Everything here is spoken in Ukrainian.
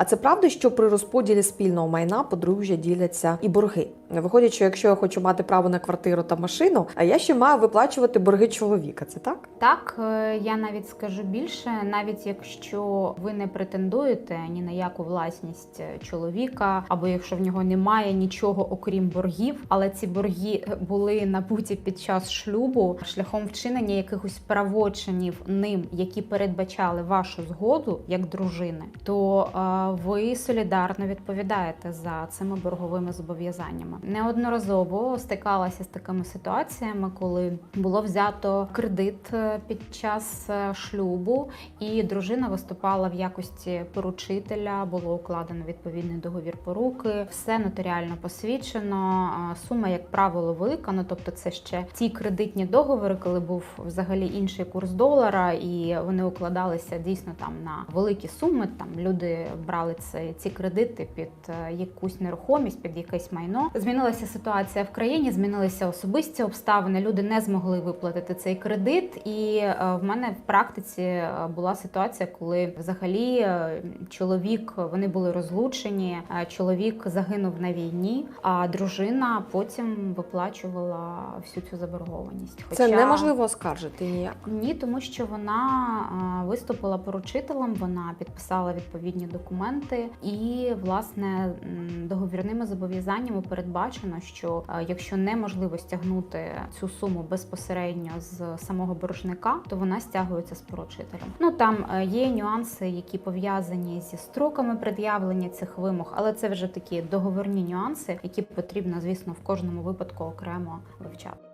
А це правда, що при розподілі спільного майна подружжя діляться і борги. Виходить, що якщо я хочу мати право на квартиру та машину, а я ще маю виплачувати борги чоловіка. Це так? Так, е, я навіть скажу більше, навіть якщо ви не претендуєте ні на яку власність е, чоловіка, або якщо в нього немає нічого окрім боргів, але ці борги е, були набуті під час шлюбу шляхом вчинення якихось правочинів ним, які передбачали вашу згоду як дружини, то ви солідарно відповідаєте за цими борговими зобов'язаннями. Неодноразово стикалася з такими ситуаціями, коли було взято кредит е, під час е, шлюбу, і дружина виступала в якості поручителя. Було укладено відповідний договір поруки, все нотаріально посвідчено. Сума, як правило, велика. Ну тобто, це ще ті кредитні договори, коли був взагалі інший курс долара, і вони укладалися дійсно там на великі суми. Там люди брали це ці кредити під е, якусь нерухомість, під якесь майно. Змінилася ситуація в країні, змінилися особисті обставини. Люди не змогли виплатити цей кредит. І е, в мене в практиці е, була ситуація, коли взагалі е, чоловік вони були розлучені. Чоловік загинув на війні, а дружина потім виплачувала всю цю заборгованість. Це неможливо оскаржити ніяк. Ні, тому що вона виступила поручителем, вона підписала відповідні документи, і власне договірними зобов'язаннями передбачено, що е, якщо неможливо стягнути цю суму безпосередньо з самого боржника, то вона стягується з поручителем. Ну там е, є нюанси, які пов'язані зі строками пред'явлення цих вимог, але це вже такі договорні нюанси, які потрібно, звісно, в кожному випадку окремо вивчати.